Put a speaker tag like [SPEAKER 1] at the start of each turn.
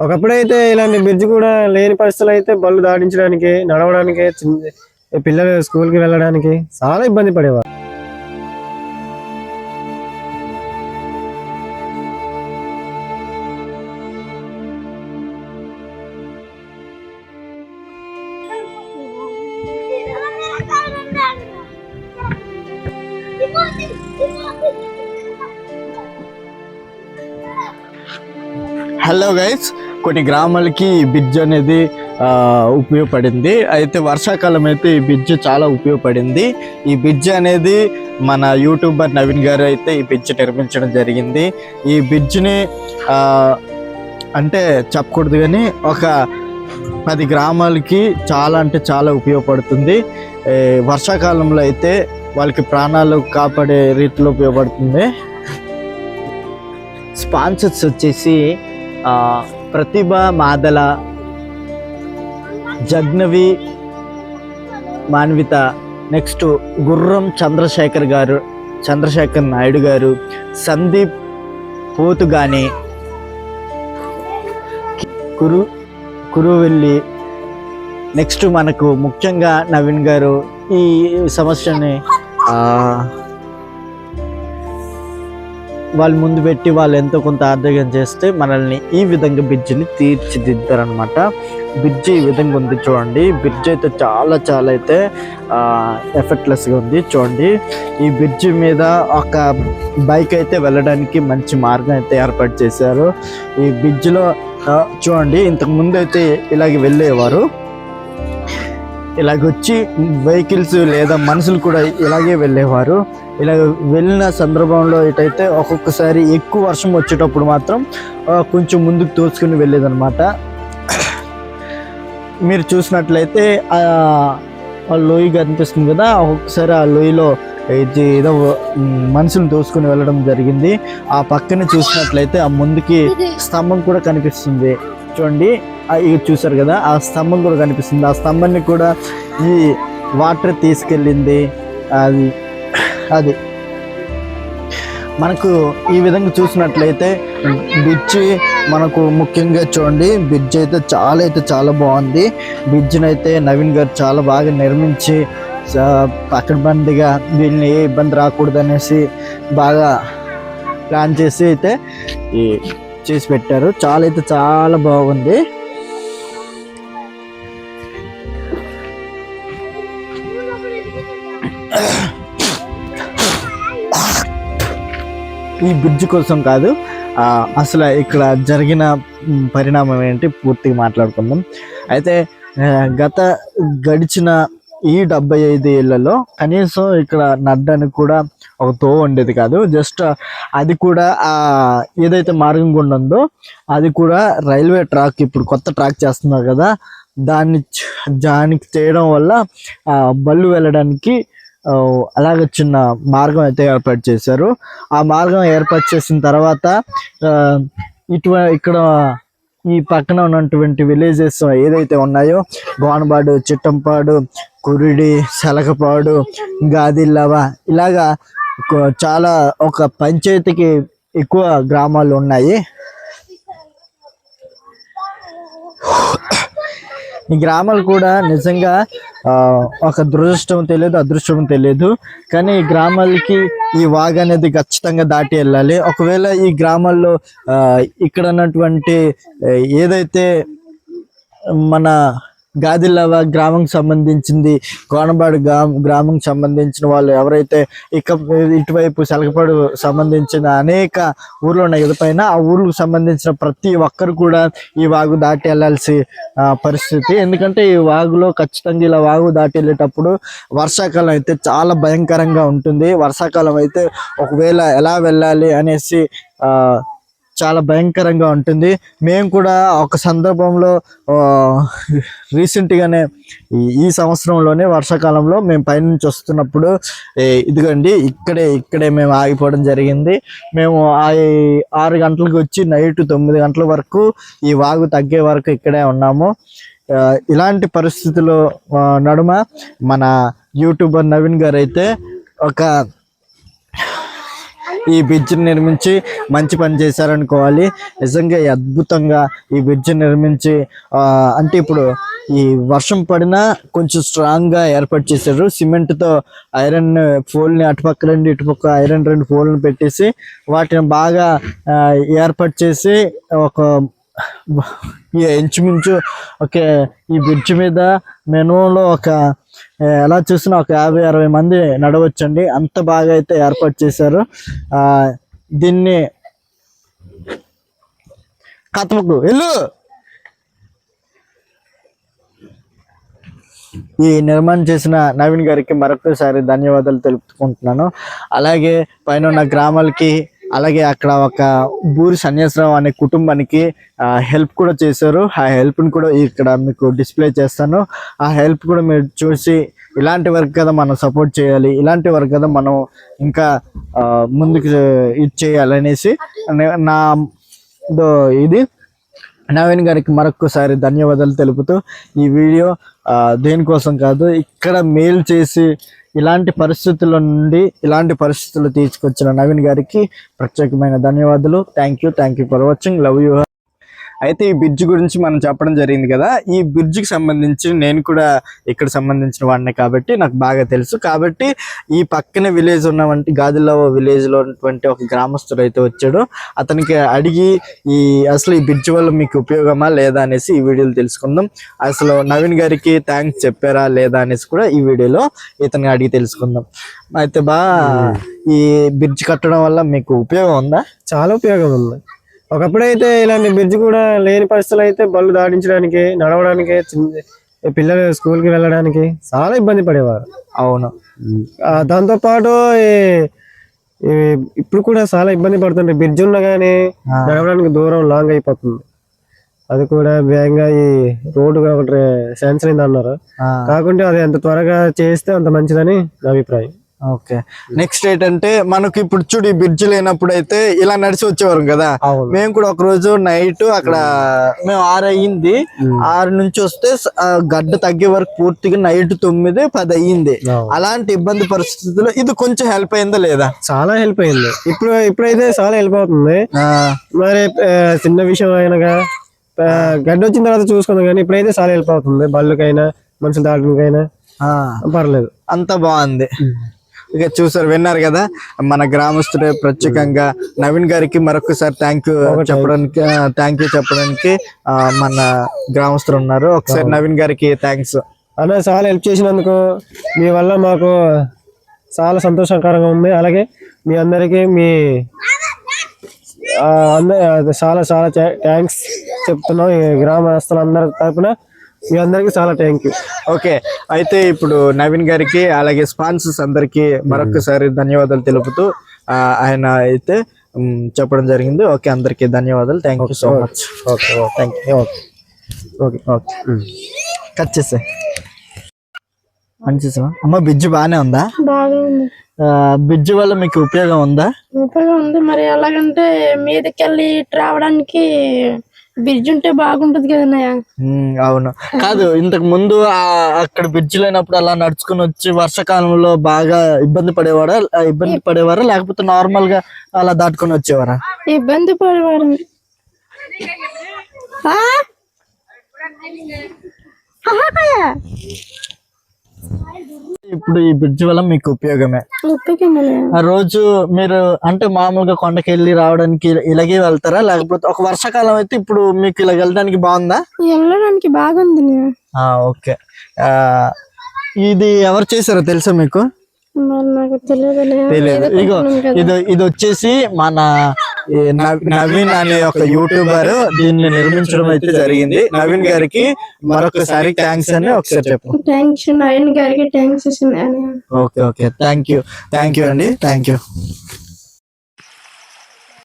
[SPEAKER 1] ఒకప్పుడైతే ఇలాంటి బ్రిడ్జ్ కూడా లేని పరిస్థితులు అయితే బళ్ళు దాటించడానికి నడవడానికి పిల్లలు స్కూల్కి వెళ్ళడానికి చాలా ఇబ్బంది పడేవారు.
[SPEAKER 2] హలో గైస్ కొన్ని గ్రామాలకి ఈ బ్రిడ్జ్ అనేది ఉపయోగపడింది. అయితే వర్షాకాలం అయితే ఈ బ్రిడ్జ్ చాలా ఉపయోగపడింది. ఈ బ్రిడ్జ్ అనేది మన యూట్యూబర్ నవీన్ గారు అయితే ఈ బ్రిడ్జ్ నిర్మించడం జరిగింది. ఈ బ్రిడ్జ్ని అంటే చెప్పకూడదు కానీ ఒక పది గ్రామాలకి చాలా అంటే చాలా ఉపయోగపడుతుంది. వర్షాకాలంలో అయితే వాళ్ళకి ప్రాణాలు కాపాడే రీతిలో ఉపయోగపడుతుంది. స్పాన్సర్స్ వచ్చేసి ప్రతిభ మాదల జగ్నవి మాన్విత. నెక్స్ట్ గుర్రం చంద్రశేఖర్ గారు చంద్రశేఖర్ నాయుడు గారు సందీప్ పోతుగాని కురు కురువెల్లి. నెక్స్ట్ మనకు ముఖ్యంగా నవీన్ గారు ఈ సమస్యని వాళ్ళు ముందు పెట్టి వాళ్ళు ఎంతో కొంత ఆర్థికం చేస్తే మనల్ని ఈ విధంగా బ్రిడ్జిని తీర్చిదిద్దారనమాట బ్రిడ్జ్ ఈ విధంగా ఉంది చూడండి. బ్రిడ్జ్ అయితే చాలా చాలా అయితే ఎఫెక్ట్లెస్గా ఉంది చూడండి. ఈ బ్రిడ్జ్ మీద ఒక బైక్ అయితే వెళ్ళడానికి మంచి మార్గం అయితే ఏర్పాటు చేశారు. ఈ బ్రిడ్జ్లో చూడండి ఇంతకు ముందు అయితే ఇలాగ వెళ్ళేవారు. ఇలాగ వచ్చి వెహికల్స్ లేదా మనుషులు కూడా ఇలాగే వెళ్ళేవారు. ఇలా వెళ్ళిన సందర్భంలో ఇటైతే ఒక్కొక్కసారి ఎక్కువ వర్షం వచ్చేటప్పుడు మాత్రం కొంచెం ముందుకు తోసుకుని వెళ్ళేదన్నమాట. మీరు చూసినట్లయితే ఆ లోయ కనిపిస్తుంది కదా ఒక్కొక్కసారి ఆ లోయలో ఇది ఏదో మనుషులు తోసుకుని వెళ్ళడం జరిగింది. ఆ పక్కన చూసినట్లయితే ఆ ముందుకి స్తంభం కూడా కనిపిస్తుంది. చూడండి. ఆ ఇది చూసారు కదా ఆ స్తంభం కూడా కనిపిస్తుంది. ఆ స్తంభాన్ని కూడా ఈ వాటర్ తీసుకెళ్ళింది. అది అది. మనకు ఈ విధంగా చూసినట్లయితే బ్రిడ్జ్ మనకు ముఖ్యంగా చూడండి. బ్రిడ్జ్ అయితే చాలా అయితే చాలా బాగుంది. బ్రిడ్జ్ని అయితే నవీన్ గారు చాలా బాగా నిర్మించి చా- పకడ్బందీగా వీళ్ళని ఏ ఇబ్బంది రాకూడదు అనేసి బాగా ప్లాన్ చేసి అయితే ఈ చేసి పెట్టారు. చాలా అయితే చాలా బాగుంది. ఈ బ్రిడ్జ్ కోసం కాదు అసలు ఇక్కడ జరిగిన పరిణామం ఏంటి పూర్తిగా మాట్లాడుకుందాం. అయితే గత గడిచిన ఈ డెబ్బై ఐదు ఏళ్ళలో కనీసం ఇక్కడ నడ్డానికి కూడా ఒక తో ఉండేది కాదు. జస్ట్ అది కూడా ఏదైతే మార్గం గుండా ఉందో అది కూడా రైల్వే ట్రాక్ ఇప్పుడు కొత్త ట్రాక్ చేస్తున్నారు కదా దాన్ని దానికి చేయడం వల్ల ఆ బళ్ళు వెళ్ళడానికి అలాగే అలాగ చిన్న మార్గం అయితే ఏర్పాటు చేశారు. ఆ మార్గం ఏర్పాటు చేసిన తర్వాత ఇటు ఇటువ ఇక్కడ ఈ పక్కన ఉన్నటువంటి విలేజెస్ ఏదైతే ఉన్నాయో గోనబాడు చిట్టంపాడు కురిడి సెలకపాడు గాదిల్లవ ఇలాగా చాలా ఒక పంచాయతీకి ఎక్కువ గ్రామాలు ఉన్నాయి. ఈ గ్రామాలు కూడా నిజంగా ఒక దురదృష్టం తెలియదు అదృష్టం తెలియదు. కానీ ఈ గ్రామాలకి ఈ వాగ్ అనేది ఖచ్చితంగా దాటి వెళ్ళాలి. ఒకవేళ ఈ గ్రామాల్లో ఇక్కడ ఉన్నటువంటి ఏదైతే మన గాదిల్లవ గ్రామం సంబంధించింది. కోనబాడు గ్రామం సంబంధించిన వాళ్ళు ఎవరైతే ఇక ఇటువైపు సెలకపాడు సంబంధించిన అనేక ఊర్లు ఉన్నాయి. ఇదిపైన ఆ ఊర్లకు సంబంధించిన ప్రతి ఒక్కరు కూడా ఈ వాగు దాటి వెళ్ళాల్సి పరిస్థితి. ఎందుకంటే ఈ వాగులో ఖచ్చితంగా ఇలా వాగు దాటి వెళ్ళేటప్పుడు వర్షాకాలం అయితే చాలా భయంకరంగా ఉంటుంది. వర్షాకాలం అయితే ఒకవేళ ఎలా వెళ్ళాలి అనేసి చాలా భయంకరంగా ఉంటుంది. మేము కూడా ఒక సందర్భంలో రీసెంట్గానే ఈ- ఈ సంవత్సరంలోనే వర్షాకాలంలో మేము పైనుంచి వస్తున్నప్పుడు ఇదిగండి ఇదిగోండి ఇక్కడే ఇక్కడే మేము ఆగిపోవడం జరిగింది. మేము ఆరు గంటలకు వచ్చి నైట్ తొమ్మిది గంటల వరకు ఈ వాగు తగ్గే వరకు ఇక్కడే ఉన్నాము. ఇలాంటి పరిస్థితుల్లో నడుమ మన యూట్యూబర్ నవీన్ గారు అయితే ఒక ఈ బ్రిడ్జ్ నిర్మించి మంచి పని చేశారనుకోవాలి. నిజంగా అద్భుతంగా ఈ బ్రిడ్జ్ నిర్మించి అంటే ఇప్పుడు ఈ వర్షం పడినా కొంచెం స్ట్రాంగ్గా ఏర్పాటు చేశారు. సిమెంట్తో ఐరన్ ఫోల్ని అటుపక్క రెండు ఇటుపక్క ఐరన్ రెండు ఫోల్ని పెట్టేసి వాటిని బాగా ఏర్పాటు చేసి ఒక ఇంచుమించు ఒక ఈ బ్రిడ్జ్ మీద మెనూలో ఒక ఎలా చూసినా ఒక యాభై అరవై మంది నడవచ్చండి. అంత బాగా అయితే ఏర్పాటు చేశారు. దీన్ని కథముకు వెళ్ళు! ఈ నిర్మాణం చేసిన నవీన్ గారికి మరొకసారి ధన్యవాదాలు తెలుపుకుంటున్నాను. అలాగే పైన ఉన్న గ్రామాలకి అలాగే అక్కడ ఒక బూరి సన్యాసరావు అనే కుటుంబానికి హెల్ప్ కూడా చేశారు. ఆ హెల్ప్ని కూడా ఇక్కడ మీకు డిస్ప్లే చేస్తాను. ఆ హెల్ప్ కూడా మీరు చూసి ఇలాంటి వర్క్ కదా మనం సపోర్ట్ చేయాలి ఇలాంటి వర్క్ కదా మనం ఇంకా ముందుకు ఇది చేయాలనేసి నా దో ఇది. నవీన్ గారికి మరొకసారి ధన్యవాదాలు తెలుపుతూ ఈ వీడియో ఆ, దేనికోసం కాదు ఇక్కడ మేలు చేసి ఇలాంటి పరిస్థితుల నుండి ఇలాంటి పరిస్థితులు తీసుకొచ్చిన నవీన్ గారికి ప్రత్యేకమైన ధన్యవాదాలు. Thank you thank you for watching love you అయితే ఈ బ్రిడ్జ్ గురించి మనం చెప్పడం జరిగింది కదా. ఈ బ్రిడ్జికి సంబంధించి నేను కూడా ఇక్కడ సంబంధించిన వాడిని కాబట్టి నాకు బాగా తెలుసు. కాబట్టి ఈ పక్కన విలేజ్ ఉన్నవంటి గాదిలవ విలేజ్లో ఉన్నటువంటి ఒక గ్రామస్తుడు అయితే వచ్చాడు. అతనికి అడిగి ఈ అసలు ఈ బ్రిడ్జ్ వల్ల మీకు ఉపయోగమా లేదా అనేసి ఈ వీడియోలో తెలుసుకుందాం. అసలు నవీన్ గారికి థ్యాంక్స్ చెప్పారా లేదా అనేసి కూడా ఈ వీడియోలో ఇతన్ని అడిగి తెలుసుకుందాం. అయితే బా ఈ బ్రిడ్జ్ కట్టడం వల్ల మీకు ఉపయోగం ఉందా?
[SPEAKER 1] చాలా ఉపయోగం ఉంది. ఒకప్పుడైతే ఇలాంటి బ్రిడ్జ్ కూడా లేని పరిస్థితులు అయితే బళ్ళు దాటించడానికి నడవడానికి పిల్లలు స్కూల్కి వెళ్ళడానికి చాలా ఇబ్బంది పడేవారు.
[SPEAKER 2] అవును.
[SPEAKER 1] దాంతో పాటు ఇప్పుడు కూడా చాలా ఇబ్బంది పడుతుంది బ్రిడ్జ్ ఉన్నా కానీ. నడవడానికి దూరం లాంగ్ అయిపోతుంది. అది కూడా వేగంగా ఈ రోడ్డు ఒకటి శాంక్షన్ అయింది అన్నారు. కాకుంటే అది ఎంత త్వరగా చేస్తే అంత మంచిదని నా అభిప్రాయం.
[SPEAKER 2] ఓకే. నెక్స్ట్ ఏంటంటే మనకి ఇప్పుడు చూడు ఈ బ్రిడ్జ్ లేనప్పుడు అయితే ఇలా నడిచి వచ్చేవారు కదా. మేము కూడా ఒక రోజు నైట్ అక్కడ మేము ఆరు అయ్యింది. ఆరు నుంచి వస్తే గడ్డ తగ్గే వరకు పూర్తిగా నైట్ తొమ్మిది పది అయ్యింది. అలాంటి ఇబ్బంది పరిస్థితుల్లో ఇది కొంచెం హెల్ప్ అయిందా లేదా?
[SPEAKER 1] చాలా హెల్ప్ అయింది. ఇప్పుడు ఇప్పుడైతే చాలా హెల్ప్ అవుతుంది. మరి చిన్న విషయం అయినగా గడ్డి వచ్చిన తర్వాత చూసుకుందాం కానీ ఇప్పుడైతే చాలా హెల్ప్ అవుతుంది. బళ్ళకైనా మనుషులు దాటడానికైనా పర్లేదు.
[SPEAKER 2] అంతా బాగుంది. ఇక చూసారు విన్నారు కదా. మన గ్రామస్తుడే ప్రత్యేకంగా నవీన్ గారికి మరొకసారి థ్యాంక్ యూ చెప్పడానికి థ్యాంక్ యూ చెప్పడానికి మన గ్రామస్తులు ఉన్నారు. ఒకసారి నవీన్ గారికి థ్యాంక్స్
[SPEAKER 1] అన్న చాలా హెల్ప్ చేసినందుకు మీ వల్ల మాకు చాలా సంతోషకరంగా ఉంది. అలాగే మీ అందరికీ మీ ఆ, అంద చాలా చాలా థ్యాంక్స్ చెప్తున్నాం ఈ గ్రామస్తులందరి తరపున. మీ అందరికీ చాలా థ్యాంక్ యూ
[SPEAKER 2] ఓకే. అయితే ఇప్పుడు నవీన్ గారికి అలాగే స్పాన్సర్స్ అందరికి మరొకసారి ధన్యవాదాలు తెలుపుతూ ఆయన అయితే చెప్పడం జరిగింది. ఓకే అందరికి ధన్యవాదాలు. Thank you so much
[SPEAKER 1] okay okay thank you okay
[SPEAKER 2] okay okay cut చేసే. మంచి అమ్మ బ్రిడ్జ్ బాగానే ఉందా?
[SPEAKER 3] బాగుంది
[SPEAKER 2] బ్రిడ్జ్ వల్ల మీకు ఉపయోగం ఉందా?
[SPEAKER 3] ఉపయోగం ఉంది. మరి ఎలాగంటే మీదకెళ్ళి ఇటు రావడానికి బ్రిడ్జ్ ఉంటే బాగుంటది కదన్నయ్య.
[SPEAKER 2] అవును. కాదు ఇంతకు ముందు అక్కడ బ్రిడ్జ్ లేనప్పుడు అలా నడుచుకుని వచ్చి వర్షాకాలంలో బాగా ఇబ్బంది పడేవారా? ఆ, ఇబ్బంది పడేవారా? లేకపోతే నార్మల్గా అలా దాటుకొని వచ్చేవారా?
[SPEAKER 3] ఇబ్బంది పడేవారు.
[SPEAKER 2] ఇప్పుడు ఈ బ్రిడ్జ్ వల్ల మీకు ఉపయోగమే. ఆ రోజు మీరు అంటే మామూలుగా కొండకెళ్ళి రావడానికి ఇలా- ఇలాగే వెళ్తారా? లేకపోతే ఒక వర్షాకాలం అయితే ఇప్పుడు మీకు ఇలా వెళ్ళడానికి బాగుందా?
[SPEAKER 3] వెళ్ళడానికి బాగుంది
[SPEAKER 2] ఓకే. ఇది ఎవరు చేశారో తెలుసా మీకు?
[SPEAKER 3] తెలియదు.
[SPEAKER 2] ఇగో. ఇది ఇది వచ్చేసి మన నవీన్ అనే ఒక యూట్యూబర్ దీన్ని నిర్మించడం అయితే జరిగింది. నవీన్ గారికి మరొకసారి థ్యాంక్స్ అని ఒకసారి చెప్పు.
[SPEAKER 3] థ్యాంక్స్ నయన్ గారికి thanks
[SPEAKER 2] okay okay. Thank you. Thank you అండి. Thank you.